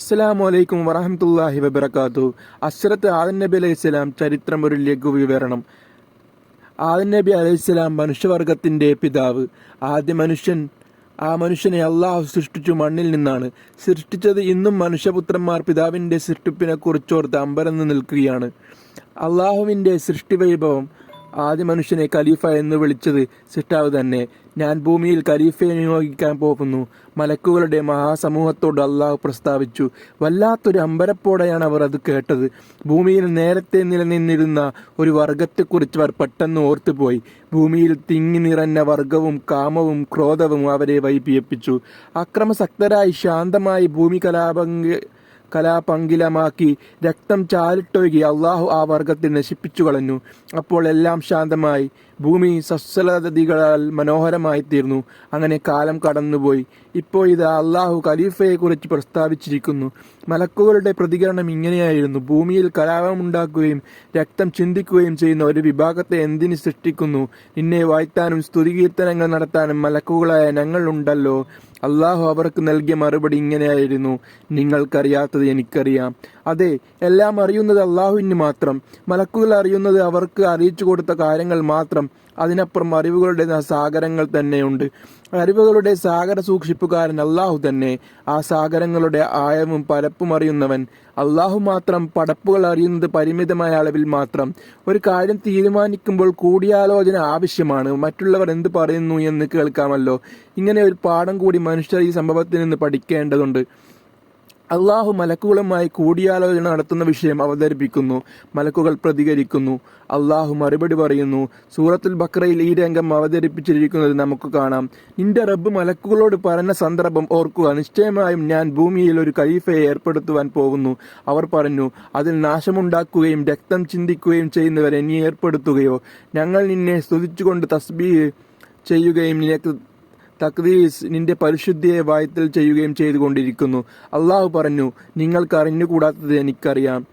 അസ്സലാമു അലൈക്കും വറഹമത്തല്ലാഹി വബർക്കാത്തു അസ്രത്ത് ആദൻ നബി അലൈഹി സ്വലാം ചരിത്രം ഒരു ലഘു വിവരണം ആദൻ നബി അലൈഹി സ്വലാം മനുഷ്യവർഗത്തിന്റെ പിതാവ്. ആദ്യ മനുഷ്യൻ ആ മനുഷ്യനെ അള്ളാഹു സൃഷ്ടിച്ചു മണ്ണിൽ നിന്നാണ്. സൃഷ്ടിച്ചത് ഇന്നും മനുഷ്യപുത്രന്മാർ പിതാവിന്റെ സൃഷ്ടിപ്പിനെ കുറിച്ചോർത്ത് അമ്പരന്ന് നിൽക്കുകയാണ്. അള്ളാഹുവിന്റെ സൃഷ്ടിവൈഭവം ആദ്യ മനുഷ്യനെ ഖലീഫ എന്ന് വിളിച്ചത് സിട്ടാവ് തന്നെ. ഞാൻ ഭൂമിയിൽ ഖലീഫയെ നിയോഗിക്കാൻ പോകുന്നു. മലക്കുകളുടെ മഹാസമൂഹത്തോട് അള്ളാഹു പ്രസ്താവിച്ചു. വല്ലാത്തൊരു അമ്പരപ്പോടെയാണ് അവർ അത് കേട്ടത്. ഭൂമിയിൽ നേരത്തെ നിലനിന്നിരുന്ന ഒരു വർഗത്തെക്കുറിച്ച് അവർ പെട്ടെന്ന് ഓർത്തുപോയി. ഭൂമിയിൽ തിങ്ങി നിറഞ്ഞ വർഗവും കാമവും ക്രോധവും അവരെ വൈപിയപ്പിച്ചു. അക്രമസക്തരായി ശാന്തമായി ഭൂമി കലാപങ്ക കലാപങ്കിലമാക്കി രക്തം ചാലിട്ടൊഴുകി അള്ളാഹു ആ വർഗത്തെ നശിപ്പിച്ചു കളഞ്ഞു. അപ്പോൾ എല്ലാം ശാന്തമായി. ഭൂമി സസ്വലതികളാൽ മനോഹരമായി തീർന്നു. അങ്ങനെ കാലം കടന്നുപോയി. ഇപ്പോൾ ഇത് അള്ളാഹു ഖലീഫയെ കുറിച്ച് പ്രസ്താവിച്ചിരിക്കുന്നു. മലക്കുകളുടെ പ്രതികരണം ഇങ്ങനെയായിരുന്നു. ഭൂമിയിൽ കലാപമുണ്ടാക്കുകയും രക്തം ചിന്തിക്കുകയും ചെയ്യുന്ന ഒരു വിഭാഗത്തെ എന്തിന് സൃഷ്ടിക്കുന്നു? നിന്നെ വാഴ്ത്താനും സ്തുതികീർത്തനങ്ങൾ നടത്താനും മലക്കുകളായ ഞങ്ങളുണ്ടല്ലോ അള്ളാഹു അവർക്ക് നൽകിയ മറുപടി ഇങ്ങനെയായിരുന്നു. നിങ്ങൾക്കറിയാത്തത് എനിക്കറിയാം. അതെ എല്ലാം അറിയുന്നത് അള്ളാഹുവിന് മാത്രം. മലക്കുകൾ അറിയുന്നത് അവർക്ക് അറിയിച്ചു കൊടുത്ത കാര്യങ്ങൾ മാത്രം. അതിനപ്പുറം അറിവുകളുടെ സാഗരങ്ങൾ തന്നെയുണ്ട്. അറിവുകളുടെ സാഗര സൂക്ഷിപ്പുകാരൻ അള്ളാഹു തന്നെ. ആ സാഗരങ്ങളുടെ ആയവും പരപ്പും അറിയുന്നവൻ അള്ളാഹു മാത്രം. പടപ്പുകൾ അറിയുന്നത് പരിമിതമായ അളവിൽ മാത്രം. ഒരു കാര്യം തീരുമാനിക്കുമ്പോൾ കൂടിയാലോചന ആവശ്യമാണ്. മറ്റുള്ളവർ എന്ത് പറയുന്നു എന്ന് കേൾക്കാമല്ലോ. ഇങ്ങനെ ഒരു പാഠം കൂടി മനുഷ്യർ ഈ സംഭവത്തിൽ നിന്ന് പഠിക്കേണ്ടതുണ്ട്. അള്ളാഹു മലക്കുകളുമായി കൂടിയാലോചന നടത്തുന്ന വിഷയം അവതരിപ്പിക്കുന്നു. മലക്കുകൾ പ്രതികരിക്കുന്നു. അള്ളാഹു മറുപടി പറയുന്നു. സൂറത്തുൽ ബക്രയിൽ ഈ രംഗം അവതരിപ്പിച്ചിരിക്കുന്നത് നമുക്ക് കാണാം. നിന്റെ റബ്ബ് മലക്കുകളോട് പറഞ്ഞ സന്ദർഭം ഓർക്കുക. നിശ്ചയമായും ഞാൻ ഭൂമിയിൽ ഒരു ഖലീഫയെ ഏർപ്പെടുത്തുവാൻ പോകുന്നു. അവർ പറഞ്ഞു അതിൽ നാശമുണ്ടാക്കുകയും രക്തം ചിന്തിക്കുകയും ചെയ്യുന്നവരെ നീ ഏർപ്പെടുത്തുകയോ. ഞങ്ങൾ നിന്നെ സ്തുതിച്ചുകൊണ്ട് തസ്ബീ ചെയ്യുകയും നിനക്ക് തക്ദീസ് നിന്റെ പരിശുദ്ധിയെ വായത്തിൽ ചെയ്യുകയും ചെയ്തുകൊണ്ടിരിക്കുന്നു. അള്ളാഹു പറഞ്ഞു നിങ്ങൾക്ക് അറിഞ്ഞുകൂടാത്തത് എനിക്കറിയാം.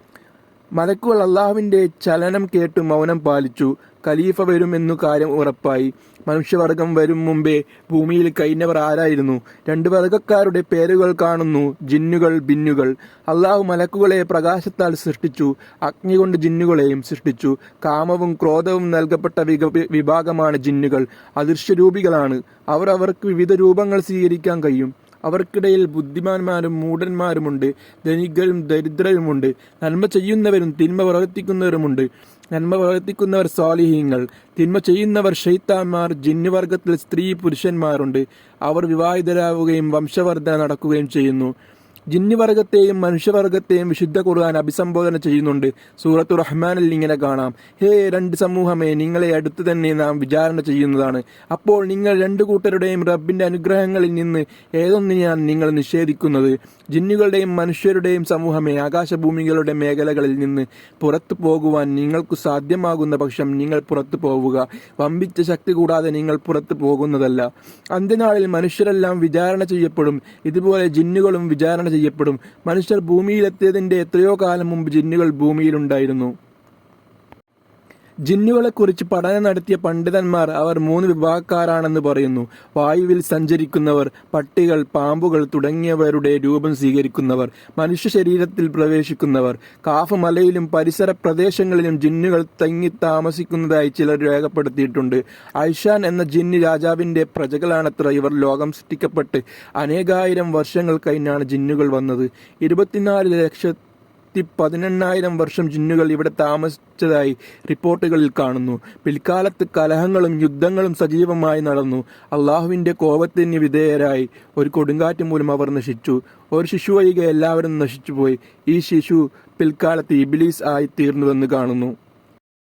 മലക്കുകൾ അള്ളാഹുവിന്റെ ചലനം കേട്ട് മൗനം പാലിച്ചു. ഖലീഫ വരും വരുമെന്നു കാര്യം ഉറപ്പായി. മനുഷ്യവർഗം വരും മുമ്പേ ഭൂമിയിൽ കഴിഞ്ഞവർ ആരായിരുന്നു? രണ്ട് വർഗക്കാരുടെ പേരുകൾ കാണുന്നു. ജിന്നുകൾ ബിന്നുകൾ. അള്ളാഹു മലക്കുകളെ പ്രകാശത്താൽ സൃഷ്ടിച്ചു. അഗ്നി കൊണ്ട് ജിന്നുകളെയും സൃഷ്ടിച്ചു. കാമവും ക്രോധവും നൽകപ്പെട്ട വിഭാഗമാണ് ജിന്നുകൾ. അദൃശ്യരൂപികളാണ്. അവർ അവർക്ക് വിവിധ രൂപങ്ങൾ സ്വീകരിക്കാൻ കഴിയും. അവർക്കിടയിൽ ബുദ്ധിമാന്മാരും മൂഢന്മാരുമുണ്ട് ധനികരും ദരിദ്രരുമുണ്ട് നന്മ ചെയ്യുന്നവരും തിന്മ പ്രവർത്തിക്കുന്നവരുമുണ്ട്. നന്മ പ്രവർത്തിക്കുന്നവർ സ്വാലിഹീങ്ങൾ തിന്മ ചെയ്യുന്നവർ ഷെയ്ത്താന്മാർ ജിന്നുവർഗത്തിൽ സ്ത്രീ പുരുഷന്മാരുണ്ട്. അവർ വിവാഹിതരാവുകയും വംശവർധന നടക്കുകയും ചെയ്യുന്നു. ജിന്നുവർഗത്തെയും മനുഷ്യവർഗത്തെയും വിശുദ്ധ ഖുർആൻ അഭിസംബോധന ചെയ്യുന്നുണ്ട്. സൂറത്തു റഹ്മാനിൽ ഇങ്ങനെ കാണാം. ഹേ രണ്ട് സമൂഹമേ നിങ്ങളെ അടുത്ത് തന്നെ നാം വിചാരണ ചെയ്യുന്നതാണ്. അപ്പോൾ നിങ്ങൾ രണ്ടു കൂട്ടരുടെയും റബ്ബിന്റെ അനുഗ്രഹങ്ങളിൽ നിന്ന് ഏതൊന്നിനെയാണ് നിങ്ങൾ നിഷേധിക്കുന്നത്? ജിന്നുകളുടെയും മനുഷ്യരുടെയും സമൂഹമേ ആകാശഭൂമികളുടെ മേഖലകളിൽ നിന്ന് പുറത്തു പോകുവാൻ നിങ്ങൾക്ക് സാധ്യമാകുന്ന പക്ഷം നിങ്ങൾ പുറത്തു പോവുക. വമ്പിച്ച ശക്തി കൂടാതെ നിങ്ങൾ പുറത്തു പോകുന്നതല്ല. അന്ത്യനാളിൽ മനുഷ്യരെല്ലാം വിചാരണ ചെയ്യപ്പെടും. ഇതുപോലെ ജിന്നുകളും വിചാരണ ചെയ്യപ്പെടും. മനുഷ്യർ ഭൂമിയിലെത്തിയതിന്റെ എത്രയോ കാലം മുമ്പ് ജിന്നുകൾ ഭൂമിയിലുണ്ടായിരുന്നു. ജിന്നുകളെക്കുറിച്ച് പഠനം നടത്തിയ പണ്ഡിതന്മാർ അവർ മൂന്ന് വിഭാഗക്കാരാണെന്ന് പറയുന്നു. വായുവിൽ സഞ്ചരിക്കുന്നവർ പട്ടികൾ പാമ്പുകൾ തുടങ്ങിയവരുടെ രൂപം സ്വീകരിക്കുന്നവർ മനുഷ്യ ശരീരത്തിൽ പ്രവേശിക്കുന്നവർ കാഫ് മലയിലും പരിസര പ്രദേശങ്ങളിലും ജിന്നുകൾ തങ്ങി താമസിക്കുന്നതായി ചിലർ രേഖപ്പെടുത്തിയിട്ടുണ്ട്. ഐഷാൻ എന്ന ജിന്ന് രാജാവിന്റെ പ്രജകളാണത്ര ഇവർ ലോകം സൃഷ്ടിക്കപ്പെട്ട്. അനേകായിരം വർഷങ്ങൾ കഴിഞ്ഞാണ് ജിന്നുകൾ വന്നത്. ഇരുപത്തിനാല് ലക്ഷ ലക്ഷത്തി പതിനെണ്ണായിരം വർഷം ജിന്നുകൾ ഇവിടെ താമസിച്ചതായി റിപ്പോർട്ടുകളിൽ കാണുന്നു. പിൽക്കാലത്ത് കലഹങ്ങളും യുദ്ധങ്ങളും സജീവമായി നടന്നു. അള്ളാഹുവിന്റെ കോപത്തിന് വിധേയരായി. ഒരു കൊടുങ്കാറ്റ് മൂലം അവർ നശിച്ചു. ഒരു ശിശു ഒഴികെ എല്ലാവരും നശിച്ചുപോയി. ഈ ശിശു പിൽക്കാലത്ത് ഇബിലീസ് ആയി തീർന്നുവെന്ന് കാണുന്നു.